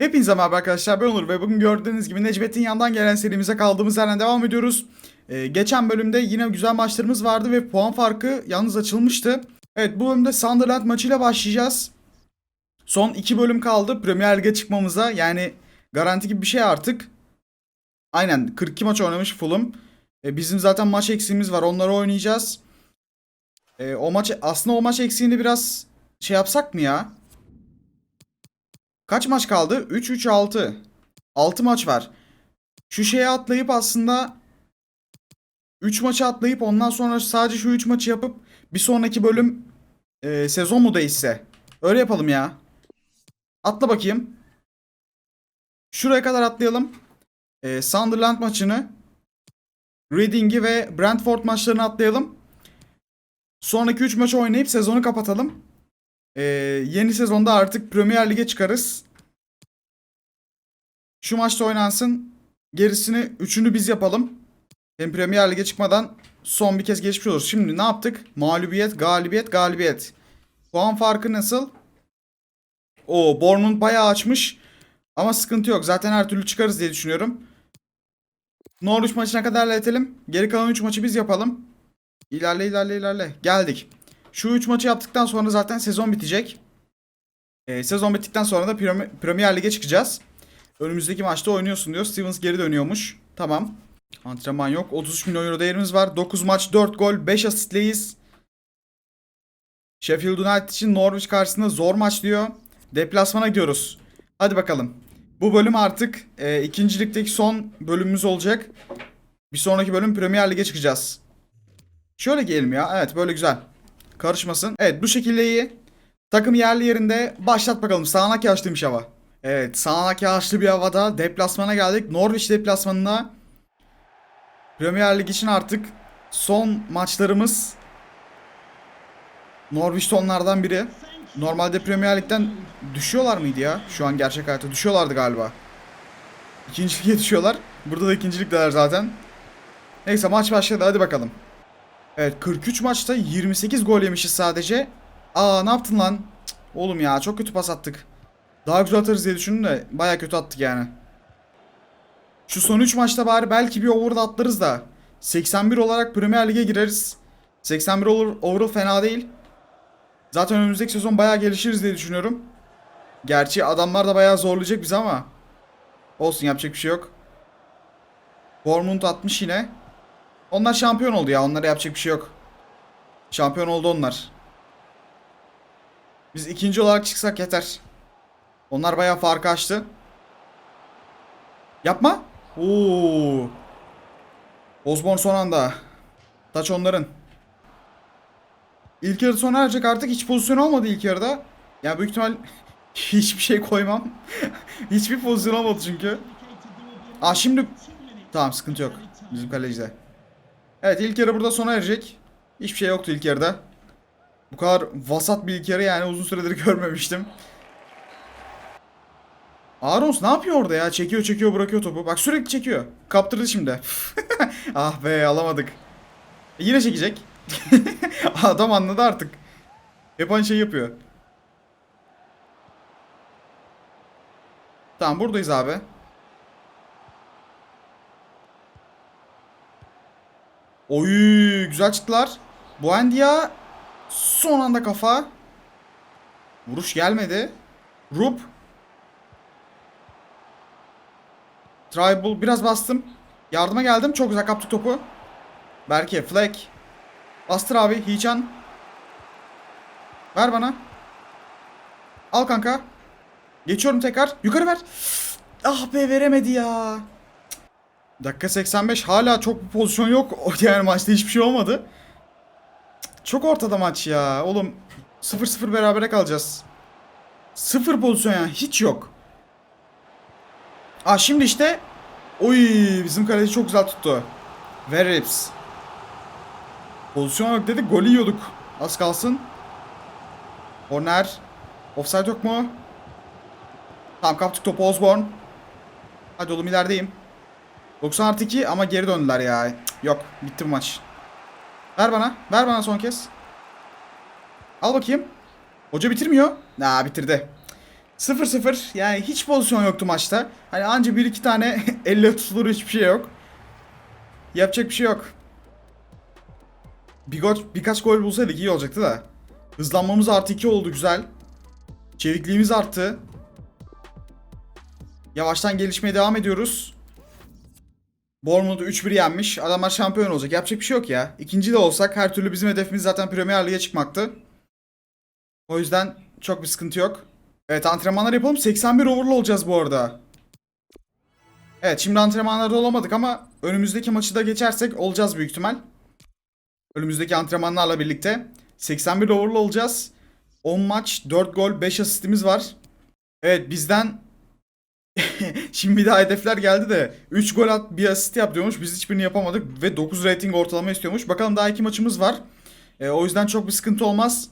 Hepinize merhaba arkadaşlar ben Onur ve bugün gördüğünüz gibi Necmet'in yandan gelen serimize kaldığımız yerden devam ediyoruz. Ee, geçen bölümde yine güzel maçlarımız vardı ve puan farkı yalnız açılmıştı. Evet bu bölümde Sunderland maçıyla başlayacağız. Son iki bölüm kaldı Premier Lig'e çıkmamıza yani garanti gibi bir şey artık. Aynen 42 maç oynamış Fulham. Ee, bizim zaten maç eksiğimiz var onları oynayacağız. Ee, o maç aslında o maç eksiğini biraz şey yapsak mı ya? Kaç maç kaldı? 3 3 6. 6 maç var. Şu şeye atlayıp aslında 3 maçı atlayıp ondan sonra sadece şu 3 maçı yapıp bir sonraki bölüm e, sezon mu değişse? Öyle yapalım ya. Atla bakayım. Şuraya kadar atlayalım. E, Sunderland maçını, Reading'i ve Brentford maçlarını atlayalım. Sonraki 3 maçı oynayıp sezonu kapatalım. Ee, yeni sezonda artık Premier Lig'e çıkarız. Şu maçta oynansın. Gerisini üçünü biz yapalım. Hem Premier Lig'e çıkmadan son bir kez geçmiş oluruz. Şimdi ne yaptık? Mağlubiyet, galibiyet, galibiyet. Puan farkı nasıl? O Bournemouth bayağı açmış. Ama sıkıntı yok. Zaten her türlü çıkarız diye düşünüyorum. Norwich maçına kadar ilerletelim. Geri kalan 3 maçı biz yapalım. İlerle ilerle ilerle. Geldik. Şu 3 maçı yaptıktan sonra zaten sezon bitecek. Ee, sezon bittikten sonra da Premi- Premier Lig'e çıkacağız. Önümüzdeki maçta oynuyorsun diyor. Stevens geri dönüyormuş. Tamam. Antrenman yok. 33 milyon euro değerimiz var. 9 maç 4 gol 5 asistleyiz. Sheffield United için Norwich karşısında zor maç diyor. Deplasmana gidiyoruz. Hadi bakalım. Bu bölüm artık e, ikinci ligdeki son bölümümüz olacak. Bir sonraki bölüm Premier Lig'e çıkacağız. Şöyle gelelim ya. Evet böyle güzel. Karışmasın. Evet bu şekilde iyi. Takım yerli yerinde başlat bakalım. Sağanak yağışlıymış hava. Evet sağanak yağışlı bir havada deplasmana geldik. Norwich deplasmanına Premier Lig için artık son maçlarımız Norwich onlardan biri. Normalde Premier Lig'den düşüyorlar mıydı ya? Şu an gerçek hayatta düşüyorlardı galiba. İkinci lige düşüyorlar. Burada da ikinci ligdeler zaten. Neyse maç başladı hadi bakalım. Evet 43 maçta 28 gol yemişiz sadece. Aa ne yaptın lan? Cık, oğlum ya çok kötü pas attık. Daha güzel atarız diye düşündüm de baya kötü attık yani. Şu son 3 maçta bari belki bir over'da atlarız da. 81 olarak Premier Lig'e gireriz. 81 olur, overall fena değil. Zaten önümüzdeki sezon baya gelişiriz diye düşünüyorum. Gerçi adamlar da baya zorlayacak bizi ama. Olsun yapacak bir şey yok. Bournemouth atmış yine. Onlar şampiyon oldu ya. Onlara yapacak bir şey yok. Şampiyon oldu onlar. Biz ikinci olarak çıksak yeter. Onlar bayağı farkı açtı. Yapma. Oo. Osborn son anda. Taç onların. İlk yarı sona erecek artık hiç pozisyon olmadı ilk yarıda. Yani büyük ihtimal hiçbir şey koymam. Hiçbir pozisyon olmadı çünkü. Aa şimdi tamam sıkıntı yok. Bizim kalecide. Evet ilk yarı burada sona erecek. Hiçbir şey yoktu ilk yarıda. Bu kadar vasat bir ilk yarı yani uzun süredir görmemiştim. Arons ne yapıyor orada ya? Çekiyor çekiyor bırakıyor topu. Bak sürekli çekiyor. Kaptırdı şimdi. ah be alamadık. E, yine çekecek. Adam anladı artık. Hep aynı şey yapıyor. Tamam buradayız abi. Oy güzel çıktılar. Buendia son anda kafa. Vuruş gelmedi. Rup. Tribal biraz bastım. Yardıma geldim. Çok güzel kaptık topu. Berke Fleck. Bastır abi. Hichan. Ver bana. Al kanka. Geçiyorum tekrar. Yukarı ver. Ah be veremedi ya. Dakika 85 hala çok bir pozisyon yok. Yani maçta hiçbir şey olmadı. Çok ortada maç ya. Oğlum 0-0 berabere kalacağız. Sıfır pozisyon yani hiç yok. Aa şimdi işte Oy bizim kaleci çok güzel tuttu. Verips. Pozisyon yok dedik gol yiyorduk. Az kalsın. Corner. Offside yok mu? Tamam kaptık topu Osborn. Hadi oğlum ilerideyim. 90 artı 2 ama geri döndüler ya. Yok bitti bu maç. Ver bana. Ver bana son kez. Al bakayım. Hoca bitirmiyor. Na bitirdi. 0-0 yani hiç pozisyon yoktu maçta. Hani anca bir iki tane elle tutulur hiçbir şey yok. Yapacak bir şey yok. Bir gol, birkaç gol bulsaydık iyi olacaktı da. Hızlanmamız artı 2 oldu güzel. Çevikliğimiz arttı. Yavaştan gelişmeye devam ediyoruz. Bournemouth'u 3-1 yenmiş. Adamlar şampiyon olacak. Yapacak bir şey yok ya. İkinci de olsak her türlü bizim hedefimiz zaten Premier Lig'e çıkmaktı. O yüzden çok bir sıkıntı yok. Evet antrenmanlar yapalım. 81 overall olacağız bu arada. Evet şimdi antrenmanlarda olamadık ama önümüzdeki maçı da geçersek olacağız büyük ihtimal. Önümüzdeki antrenmanlarla birlikte. 81 overall olacağız. 10 maç, 4 gol, 5 asistimiz var. Evet bizden Şimdi bir daha hedefler geldi de 3 gol at bir asist yap diyormuş. Biz hiçbirini yapamadık ve 9 rating ortalama istiyormuş. Bakalım daha iki maçımız var. E, o yüzden çok bir sıkıntı olmaz.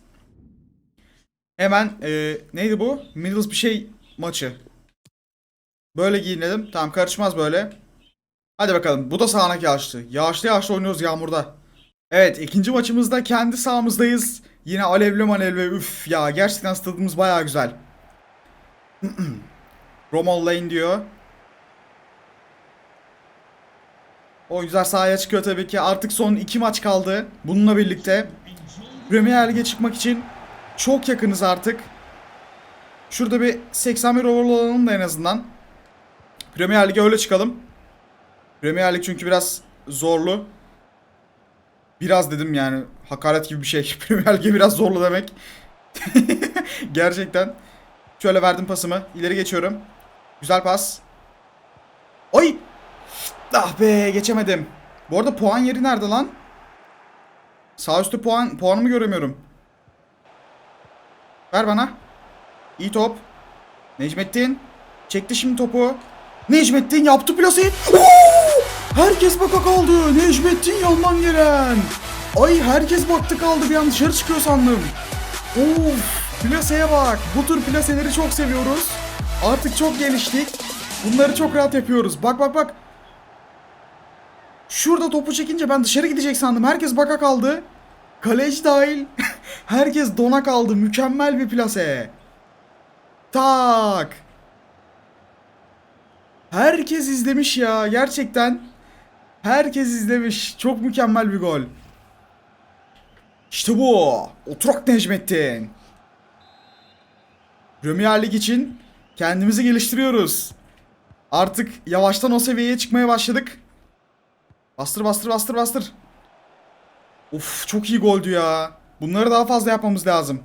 Hemen e, neydi bu? Middles bir şey maçı. Böyle giyinelim. Tamam karışmaz böyle. Hadi bakalım. Bu da sağanak yağışlı. Yağışlı yağışlı oynuyoruz yağmurda. Evet ikinci maçımızda kendi sahamızdayız. Yine alevli malevli üf ya gerçekten stadımız baya güzel. Romal Lane diyor. Oyuncular sahaya çıkıyor tabii ki. Artık son iki maç kaldı. Bununla birlikte Premier Lig'e çıkmak için çok yakınız artık. Şurada bir 81 overall alalım da en azından. Premier Lig'e öyle çıkalım. Premier Lig çünkü biraz zorlu. Biraz dedim yani hakaret gibi bir şey. Premier Lig'e biraz zorlu demek. Gerçekten. Şöyle verdim pasımı. İleri geçiyorum. Güzel pas. Oy! Ah be geçemedim. Bu arada puan yeri nerede lan? Sağ üstte puan puanımı göremiyorum. Ver bana. İyi top. Necmettin. Çekti şimdi topu. Necmettin yaptı plaseyi. Oo! Herkes baka kaldı. Necmettin yandan gelen. Ay herkes baktı kaldı bir an dışarı çıkıyor sandım. Of plaseye bak. Bu tür plaseleri çok seviyoruz. Artık çok geliştik. Bunları çok rahat yapıyoruz. Bak bak bak. Şurada topu çekince ben dışarı gidecek sandım. Herkes baka kaldı. Kaleci dahil. Herkes dona kaldı. Mükemmel bir plase. Tak. Herkes izlemiş ya. Gerçekten. Herkes izlemiş. Çok mükemmel bir gol. İşte bu. Oturak Necmettin. Premier Lig için kendimizi geliştiriyoruz. Artık yavaştan o seviyeye çıkmaya başladık. Bastır bastır bastır bastır. Of çok iyi goldü ya. Bunları daha fazla yapmamız lazım.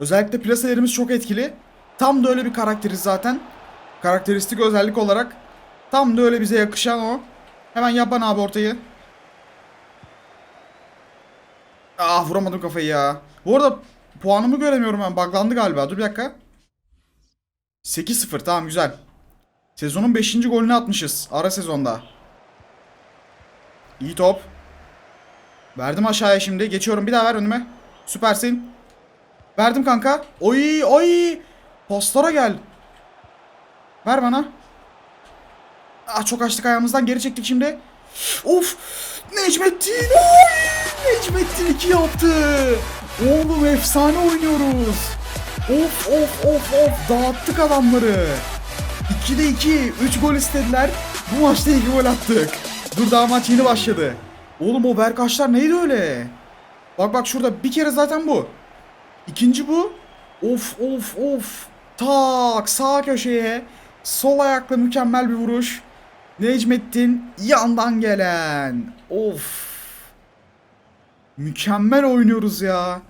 Özellikle plaselerimiz çok etkili. Tam da öyle bir karakteriz zaten. Karakteristik özellik olarak. Tam da öyle bize yakışan o. Hemen yap bana abi ortayı. Ah vuramadım kafayı ya. Bu arada puanımı göremiyorum ben. Buglandı galiba. Dur bir dakika. 8-0 tamam güzel. Sezonun 5. golünü atmışız. Ara sezonda. İyi top. Verdim aşağıya şimdi. Geçiyorum. Bir daha ver önüme. Süpersin. Verdim kanka. Oy oy. Postlara gel. Ver bana. Ah çok açtık ayağımızdan. Geri çektik şimdi. Of. Necmettin. Oy. Necmettin 2 yaptı. Oğlum efsane oynuyoruz. Of of of of. Dağıttık adamları. 2'de 2. 3 gol istediler. Bu maçta 2 gol attık. Dur daha maç yeni başladı. Oğlum o Berkaçlar neydi öyle? Bak bak şurada bir kere zaten bu. İkinci bu. Of of of. Tak sağ köşeye. Sol ayakla mükemmel bir vuruş. Necmettin yandan gelen. Of. Mükemmel oynuyoruz ya.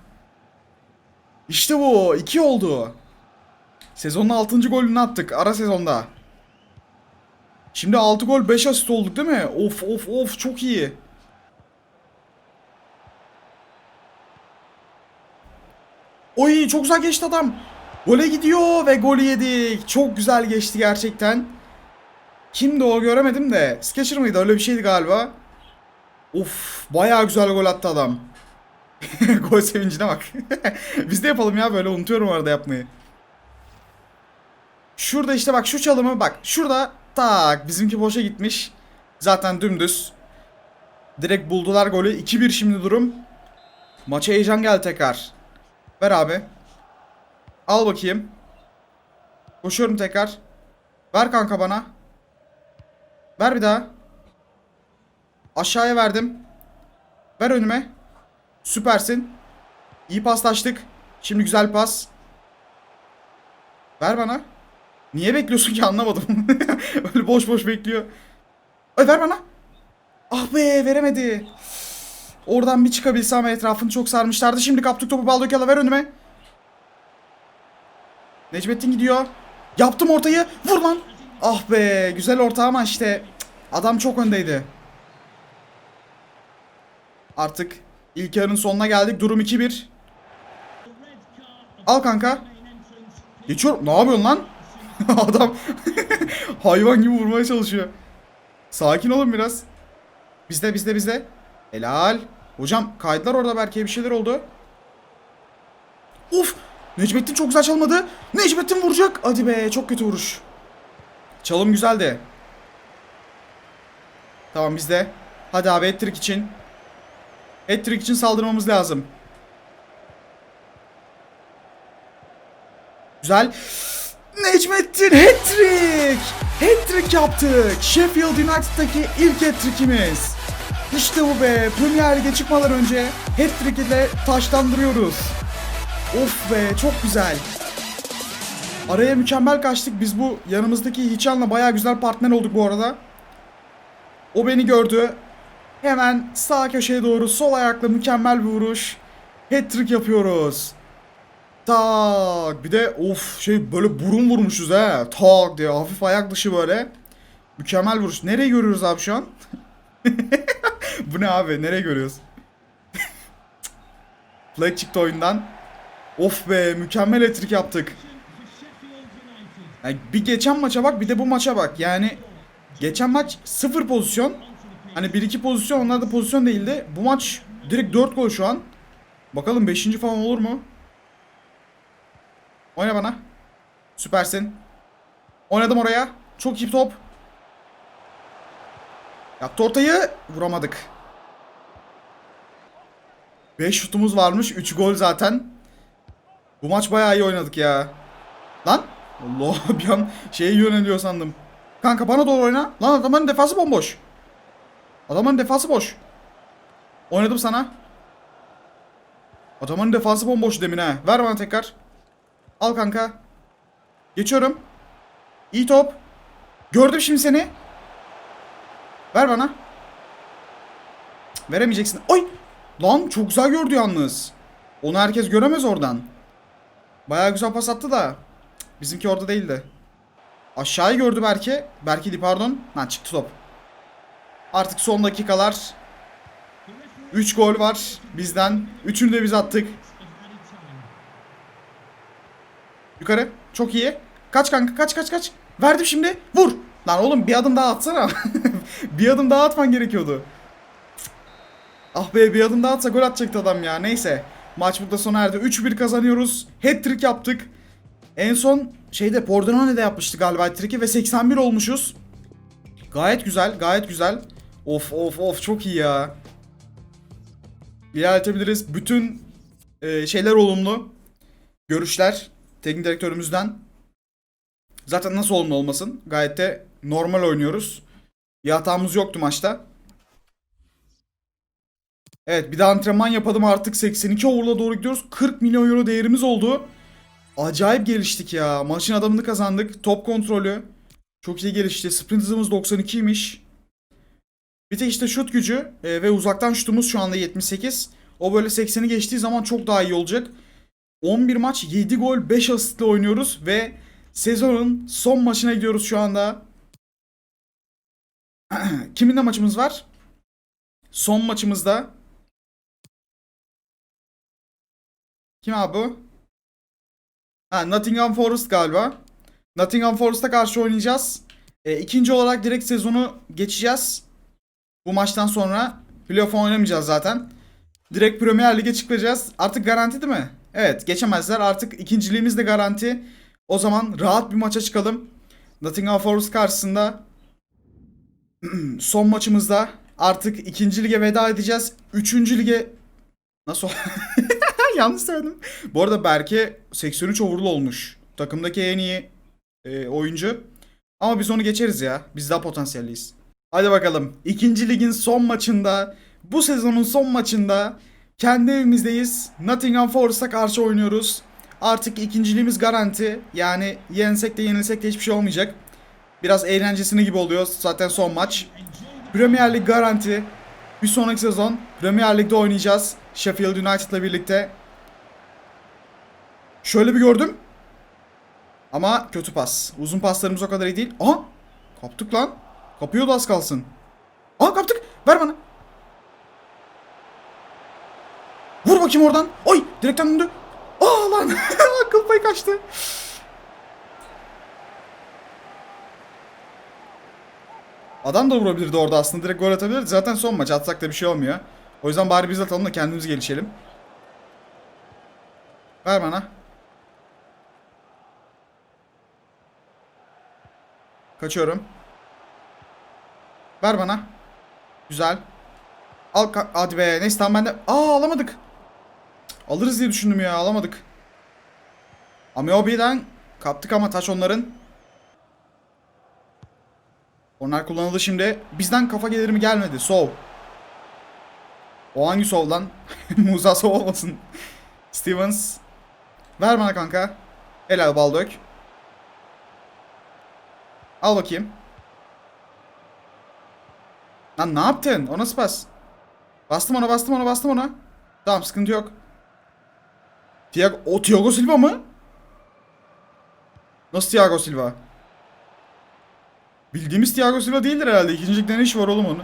İşte bu. 2 oldu. Sezonun 6. golünü attık ara sezonda. Şimdi 6 gol 5 asist olduk değil mi? Of of of çok iyi. Oy çok güzel geçti adam. Gole gidiyor ve golü yedik. Çok güzel geçti gerçekten. Kimdi o göremedim de. Sketcher mıydı öyle bir şeydi galiba. Of bayağı güzel gol attı adam. gol sevincine bak. Biz de yapalım ya böyle unutuyorum arada yapmayı. Şurada işte bak şu çalımı bak. Şurada tak bizimki boşa gitmiş. Zaten dümdüz. Direkt buldular golü. 2-1 şimdi durum. Maça heyecan geldi tekrar. Ver abi. Al bakayım. Koşuyorum tekrar. Ver kanka bana. Ver bir daha. Aşağıya verdim. Ver önüme. Süpersin. İyi paslaştık. Şimdi güzel pas. Ver bana. Niye bekliyorsun ki anlamadım. Öyle boş boş bekliyor. Ay ver bana. Ah be veremedi. Oradan bir çıkabilsem etrafını çok sarmışlardı. Şimdi kaptık topu Baldokel'e ver önüme. Necmettin gidiyor. Yaptım ortayı. Vur lan. Ah be güzel orta ama işte adam çok öndeydi. Artık ilk yarının sonuna geldik. Durum 2-1. Al kanka. Geçiyorum. Ne yapıyorsun lan? adam hayvan gibi vurmaya çalışıyor. Sakin olun biraz. Bizde bizde bizde. Helal. Hocam kaydılar orada belki bir şeyler oldu. Uf! Necmettin çok güzel çalmadı. Necmettin vuracak. Hadi be çok kötü vuruş. Çalım güzeldi. Tamam bizde. Hadi abi hat-trick için. Hat-trick için saldırmamız lazım. Güzel. Necmettin hat-trick. Hat-trick yaptık. Sheffield United'daki ilk hat-trick'imiz. İşte bu be. Premier Lig'e çıkmadan önce hat-trick ile taşlandırıyoruz. Of be çok güzel. Araya mükemmel kaçtık. Biz bu yanımızdaki Hiçan'la baya güzel partner olduk bu arada. O beni gördü. Hemen sağ köşeye doğru sol ayakla mükemmel bir vuruş. Hat-trick yapıyoruz. Tak. Bir de of şey böyle burun vurmuşuz he. Tak diye hafif ayak dışı böyle. Mükemmel vuruş. Nereye görüyoruz abi şu an? Bu ne abi? Nereye görüyoruz? Flag çıktı oyundan. Of be mükemmel etrik yaptık. Yani bir geçen maça bak bir de bu maça bak. Yani geçen maç sıfır pozisyon. Hani 1-2 pozisyon onlar da pozisyon değildi. Bu maç direkt 4 gol şu an. Bakalım 5. falan olur mu? Oyna bana. Süpersin. Oynadım oraya. Çok iyi top. Yaptı ortayı. Vuramadık. 5 şutumuz varmış. 3 gol zaten. Bu maç bayağı iyi oynadık ya. Lan. Allah bir an şeye yöneliyor sandım. Kanka bana doğru oyna. Lan adamın defansı bomboş. Adamın defansı boş. Oynadım sana. Adamın defansı bomboş demin ha. Ver bana tekrar. Al kanka. Geçiyorum. İyi top. Gördüm şimdi seni. Ver bana. Veremeyeceksin. Ay! Lan çok güzel gördü yalnız. Onu herkes göremez oradan. Bayağı güzel pas attı da. Bizimki orada değildi. Aşağıyı gördü belki. Belki değil pardon. Lan çıktı top. Artık son dakikalar. 3 gol var bizden. 3'ünü de biz attık. Yukarı. Çok iyi. Kaç kanka kaç kaç kaç. Verdim şimdi. Vur. Lan oğlum bir adım daha atsana. bir adım daha atman gerekiyordu. Ah be bir adım daha atsa gol atacaktı adam ya. Neyse. Maç burada sona erdi. 3-1 kazanıyoruz. Hat-trick yaptık. En son şeyde Pordenone'de yapmıştık galiba hat-trick'i ve 81 olmuşuz. Gayet güzel, gayet güzel. Of of of çok iyi ya. İlerletebiliriz. Bütün e, şeyler olumlu. Görüşler teknik direktörümüzden. Zaten nasıl olumlu olmasın? Gayet de normal oynuyoruz. Bir hatamız yoktu maçta. Evet bir de antrenman yapalım artık 82 over'la doğru gidiyoruz. 40 milyon euro değerimiz oldu. Acayip geliştik ya. Maçın adamını kazandık. Top kontrolü. Çok iyi gelişti. Sprint hızımız 92'ymiş. Bir tek işte şut gücü e, ve uzaktan şutumuz şu anda 78. O böyle 80'i geçtiği zaman çok daha iyi olacak. 11 maç 7 gol 5 asistle oynuyoruz ve sezonun son maçına gidiyoruz şu anda. Kiminle maçımız var? Son maçımızda. Kim abi bu? Ha, Nottingham Forest galiba. Nottingham Forest'a karşı oynayacağız. E, ikinci olarak direkt sezonu geçeceğiz. Bu maçtan sonra playoff oynamayacağız zaten. Direkt Premier Lig'e çıkacağız. Artık garanti değil mi? Evet geçemezler. Artık ikinciliğimiz de garanti. O zaman rahat bir maça çıkalım. Nottingham Forest karşısında son maçımızda artık ikinci lige veda edeceğiz. Üçüncü lige nasıl Yanlış söyledim. Bu arada Berke 83 overall olmuş. Takımdaki en iyi e, oyuncu. Ama biz onu geçeriz ya. Biz daha potansiyelliyiz. Hadi bakalım. İkinci ligin son maçında, bu sezonun son maçında kendi evimizdeyiz. Nottingham Forest'a karşı oynuyoruz. Artık ikinciliğimiz garanti. Yani yensek de yenilsek de hiçbir şey olmayacak. Biraz eğlencesine gibi oluyor. Zaten son maç. Premier Lig garanti. Bir sonraki sezon Premier Lig'de oynayacağız. Sheffield United'la birlikte. Şöyle bir gördüm. Ama kötü pas. Uzun paslarımız o kadar iyi değil. Aha! Kaptık lan. Kapıyordu az kalsın. Aa kaptık. Ver bana. Vur bakayım oradan. Oy! Direkten döndü. Aa lan! Akıl payı kaçtı. Adam da vurabilirdi orada aslında. Direkt gol atabilirdi. Zaten son maç. Atsak da bir şey olmuyor. O yüzden bari biz atalım da kendimiz gelişelim. Ver bana. Kaçıyorum. Ver bana. Güzel. Al hadi be. Neyse tamam ben de. Aa alamadık. Alırız diye düşündüm ya. Alamadık. Amiobi'den kaptık ama taş onların. Onlar kullanıldı şimdi. Bizden kafa gelir mi gelmedi. Sov. O hangi sov lan? Musa sov olmasın. Stevens. Ver bana kanka. Helal Baldök. Al bakayım. Lan ne yaptın? O nasıl pas? Bastım ona bastım ona bastım ona. Tamam sıkıntı yok. Thiago, o Thiago Silva mı? Nasıl Thiago Silva? Bildiğimiz Thiago Silva değildir herhalde. İkincilikte ne işi var oğlum onun?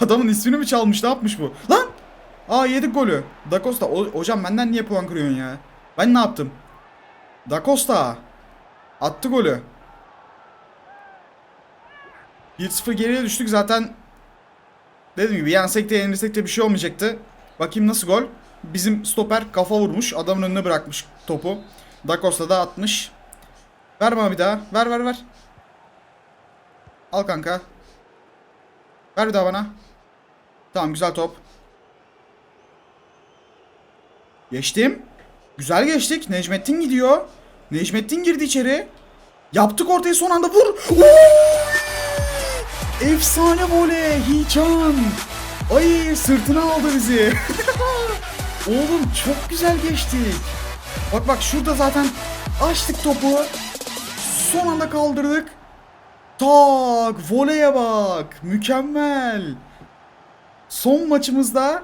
Adamın ismini mi çalmış ne yapmış bu? Lan! Aa yedik golü. Da Costa. O, hocam benden niye puan kırıyorsun ya? Ben ne yaptım? Da Costa. Attı golü. 1-0 geriye düştük zaten. Dediğim gibi yensek de yenilsek de bir şey olmayacaktı. Bakayım nasıl gol. Bizim stoper kafa vurmuş. Adamın önüne bırakmış topu. Da Costa da atmış. Ver bana bir daha. Ver ver ver. Al kanka. Ver bir daha bana. Tamam güzel top. Geçtim. Güzel geçtik. Necmettin gidiyor. Necmettin girdi içeri. Yaptık ortayı son anda vur. Efsane voley. Hiçan. Ay sırtına aldı bizi. Oğlum çok güzel geçtik. Bak bak şurada zaten açtık topu. Son anda kaldırdık. Tak voleye bak. Mükemmel. Son maçımızda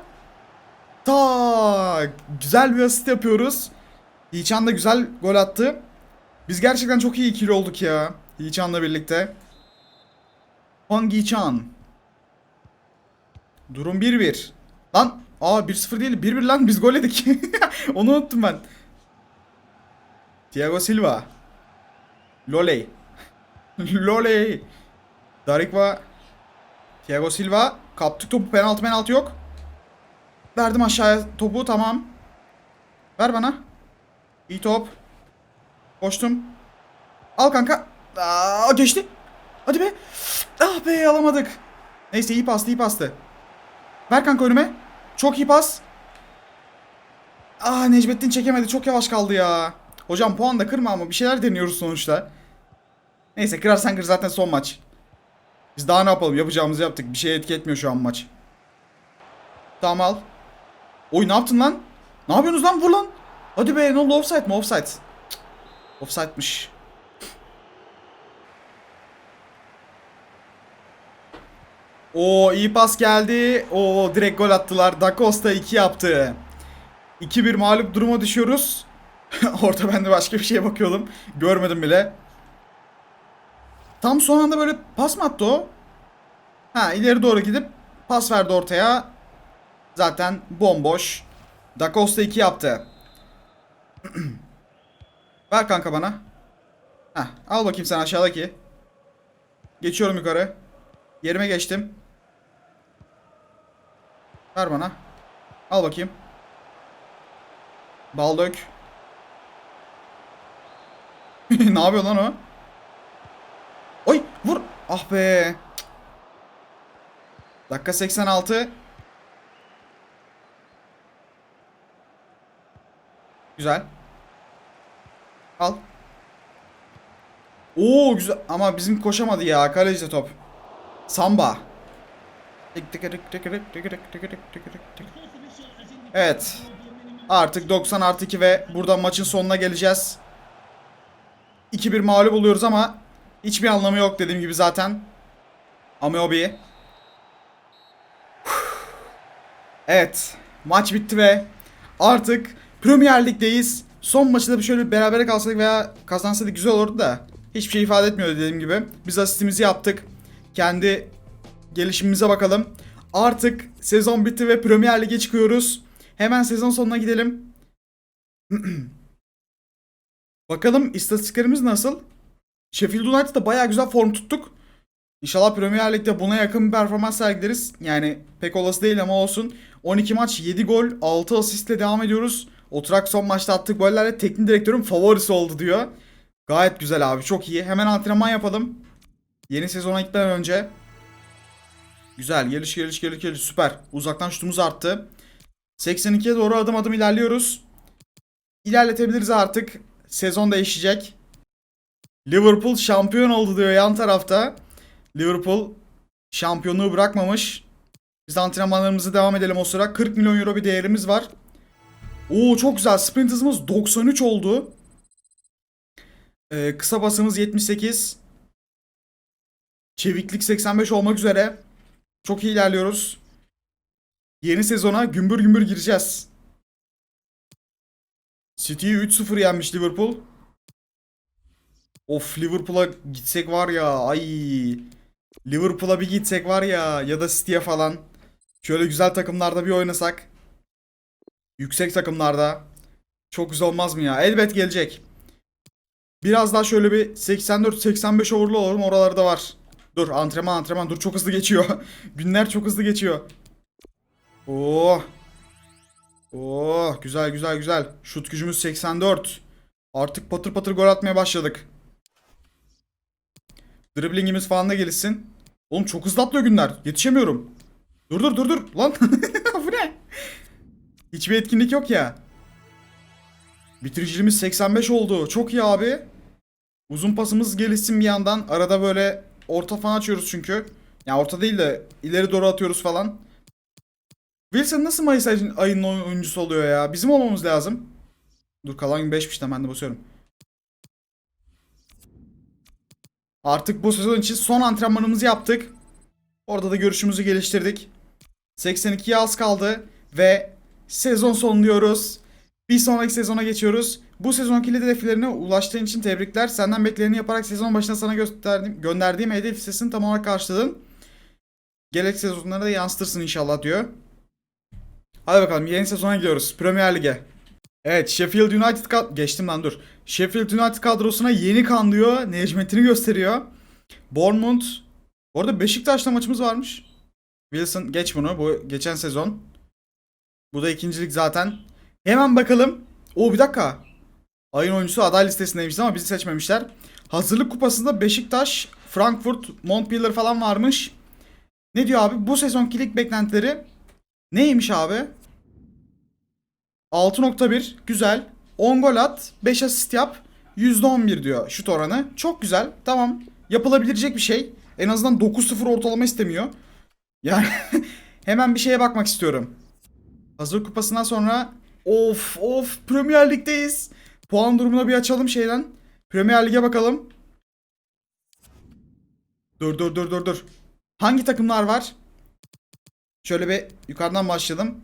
tak güzel bir asist yapıyoruz. Yiğiçan da güzel gol attı. Biz gerçekten çok iyi ikili olduk ya. Yiğiçan'la birlikte. Hwang Yiğiçan. Durum 1-1. Lan aa 1-0 değil 1-1 lan biz gol yedik. Onu unuttum ben. Thiago Silva. Loley. Loley. Darikva. Thiago Silva. Kaptık topu penaltı penaltı yok. Verdim aşağıya topu tamam. Ver bana. İyi top. Koştum. Al kanka. Aa, geçti. Hadi be. Ah be alamadık. Neyse iyi pastı iyi pastı. Ver kanka önüme. Çok iyi pas. Ah Necmettin çekemedi. Çok yavaş kaldı ya. Hocam puan da kırma ama bir şeyler deniyoruz sonuçta. Neyse kırarsan kır zaten son maç. Biz daha ne yapalım yapacağımızı yaptık. Bir şey etki etmiyor şu an maç. Tamam al. Oy ne yaptın lan? Ne yapıyorsunuz lan vur lan. Hadi be ne oldu offside mi offside? Cık, Offside'mış. O iyi pas geldi. O direkt gol attılar. Da Costa 2 yaptı. 2-1 mağlup duruma düşüyoruz. Orada ben de başka bir şeye bakıyordum. Görmedim bile. Tam son anda böyle pas mı attı o? Ha ileri doğru gidip pas verdi ortaya. Zaten bomboş. Da Costa 2 yaptı. Ver kanka bana. Heh, al bakayım sen aşağıdaki. Geçiyorum yukarı. Yerime geçtim. Ver bana. Al bakayım. Bal dök. ne yapıyor lan o? Oy vur. Ah be. Dakika 86. Güzel. Al. Oo güzel ama bizim koşamadı ya kaleci top. Samba. Evet. Artık 90 artı 2 ve burada maçın sonuna geleceğiz. 2-1 mağlup oluyoruz ama hiçbir anlamı yok dediğim gibi zaten. Ameobi. Evet. Maç bitti ve artık Premier Lig'deyiz. Son maçı da bir şöyle berabere kalsaydık veya kazansaydık güzel olurdu da hiçbir şey ifade etmiyor dediğim gibi. Biz asistimizi yaptık. Kendi gelişimimize bakalım. Artık sezon bitti ve Premier Lig'e çıkıyoruz. Hemen sezon sonuna gidelim. Bakalım istatistiklerimiz nasıl? Sheffield United'da bayağı güzel form tuttuk. İnşallah Premier Lig'de buna yakın bir performans sergileriz. Yani pek olası değil ama olsun. 12 maç 7 gol 6 asistle devam ediyoruz. Oturak son maçta attık gollerle teknik direktörün favorisi oldu diyor. Gayet güzel abi çok iyi. Hemen antrenman yapalım. Yeni sezona gitmeden önce. Güzel geliş geliş geliş geliş süper. Uzaktan şutumuz arttı. 82'ye doğru adım adım ilerliyoruz. İlerletebiliriz artık. Sezon değişecek. Liverpool şampiyon oldu diyor yan tarafta. Liverpool şampiyonluğu bırakmamış. Biz de antrenmanlarımızı devam edelim o sıra. 40 milyon euro bir değerimiz var. Oo çok güzel. Sprint hızımız 93 oldu. Ee, kısa basımız 78. Çeviklik 85 olmak üzere. Çok iyi ilerliyoruz. Yeni sezona gümbür gümbür gireceğiz. City'yi 3-0 yenmiş Liverpool. Of Liverpool'a gitsek var ya ay. Liverpool'a bir gitsek var ya ya da City'ye falan. Şöyle güzel takımlarda bir oynasak. Yüksek takımlarda. Çok güzel olmaz mı ya? Elbet gelecek. Biraz daha şöyle bir 84-85 uğurlu olalım oralarda var. Dur antrenman antrenman dur çok hızlı geçiyor. Günler çok hızlı geçiyor. Oo. Oo güzel güzel güzel. Şut gücümüz 84. Artık patır patır gol atmaya başladık. Driblingimiz falan da gelişsin. Oğlum çok hızlı atlıyor günler. Yetişemiyorum. Dur dur dur dur. Lan? Hiçbir etkinlik yok ya. Bitiriciliğimiz 85 oldu. Çok iyi abi. Uzun pasımız gelişsin bir yandan. Arada böyle orta falan açıyoruz çünkü. Ya yani orta değil de ileri doğru atıyoruz falan. Wilson nasıl Mayıs ayın- ayının oyuncusu oluyor ya? Bizim olmamız lazım. Dur kalan gün 5'miş de ben de basıyorum. Artık bu sezon için son antrenmanımızı yaptık. Orada da görüşümüzü geliştirdik. 82'ye az kaldı ve sezon sonluyoruz. Bir sonraki sezona geçiyoruz. Bu sezon kilit hedeflerine ulaştığın için tebrikler. Senden bekleneni yaparak sezon başında sana gösterdiğim, gönderdiğim hedef listesini tam olarak karşıladın. Gelecek sezonlara da yansıtırsın inşallah diyor. Hadi bakalım yeni sezona gidiyoruz. Premier Lig'e. Evet Sheffield United kad- geçtim lan dur. Sheffield United kadrosuna yeni kan diyor. Necmetini gösteriyor. Bournemouth. Bu arada Beşiktaş'la maçımız varmış. Wilson geç bunu. Bu geçen sezon. Bu da ikincilik zaten. Hemen bakalım. Oo bir dakika. Ayın oyuncusu aday listesindeymiş ama bizi seçmemişler. Hazırlık kupasında Beşiktaş, Frankfurt, Montpellier falan varmış. Ne diyor abi? Bu sezonki lig beklentileri neymiş abi? 6.1 güzel. 10 gol at, 5 asist yap. %11 diyor şut oranı. Çok güzel. Tamam. Yapılabilecek bir şey. En azından 9-0 ortalama istemiyor. Yani hemen bir şeye bakmak istiyorum. Hazır kupasından sonra of of Premier Lig'deyiz. Puan durumuna bir açalım şeyden. Premier Lig'e bakalım. Dur dur dur dur dur. Hangi takımlar var? Şöyle bir yukarıdan başlayalım.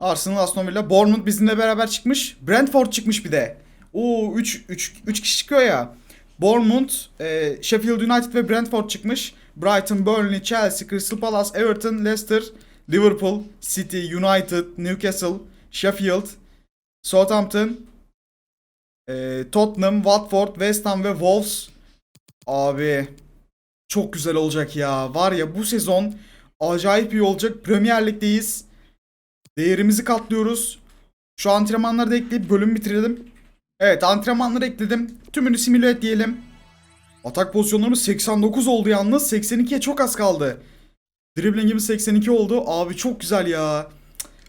Arsenal, Aston Villa, Bournemouth bizimle beraber çıkmış. Brentford çıkmış bir de. Oo 3 3 3 kişi çıkıyor ya. Bournemouth, e, Sheffield United ve Brentford çıkmış. Brighton, Burnley, Chelsea, Crystal Palace, Everton, Leicester, Liverpool, City, United, Newcastle, Sheffield, Southampton, e, Tottenham, Watford, West Ham ve Wolves. Abi çok güzel olacak ya. Var ya bu sezon acayip iyi olacak. Premier Lig'deyiz. Değerimizi katlıyoruz. Şu antrenmanları da ekleyip bölüm bitirelim. Evet antrenmanları ekledim. Tümünü simüle et diyelim. Atak pozisyonlarımız 89 oldu yalnız. 82'ye çok az kaldı. Driblingimiz 82 oldu. Abi çok güzel ya.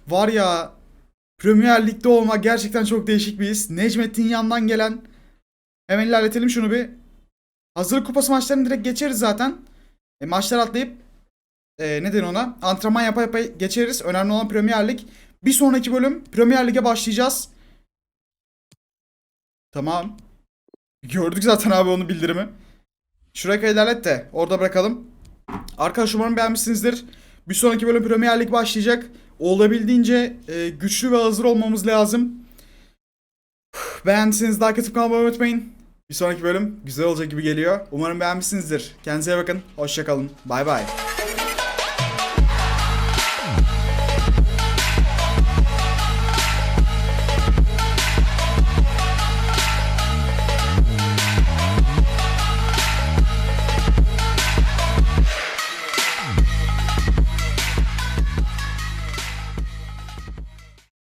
Var ya Premier Lig'de olmak gerçekten çok değişik bir his. Necmettin yandan gelen Hemen ilerletelim şunu bir. Hazırlık kupası maçlarını direkt geçeriz zaten. E, maçlar atlayıp e, ne denir ona? Antrenman yapa yapa geçeriz. Önemli olan Premier Lig. Bir sonraki bölüm Premier Lig'e başlayacağız. Tamam. Gördük zaten abi onu bildirimi. Şuraya ilerlet de orada bırakalım. Arkadaşlar umarım beğenmişsinizdir. Bir sonraki bölüm Premier Lig başlayacak. Olabildiğince e, güçlü ve hazır olmamız lazım. Beğendiyseniz like atıp kanalıma abone unutmayın. Bir sonraki bölüm güzel olacak gibi geliyor. Umarım beğenmişsinizdir. Kendinize bakın. Hoşçakalın. Bay bay.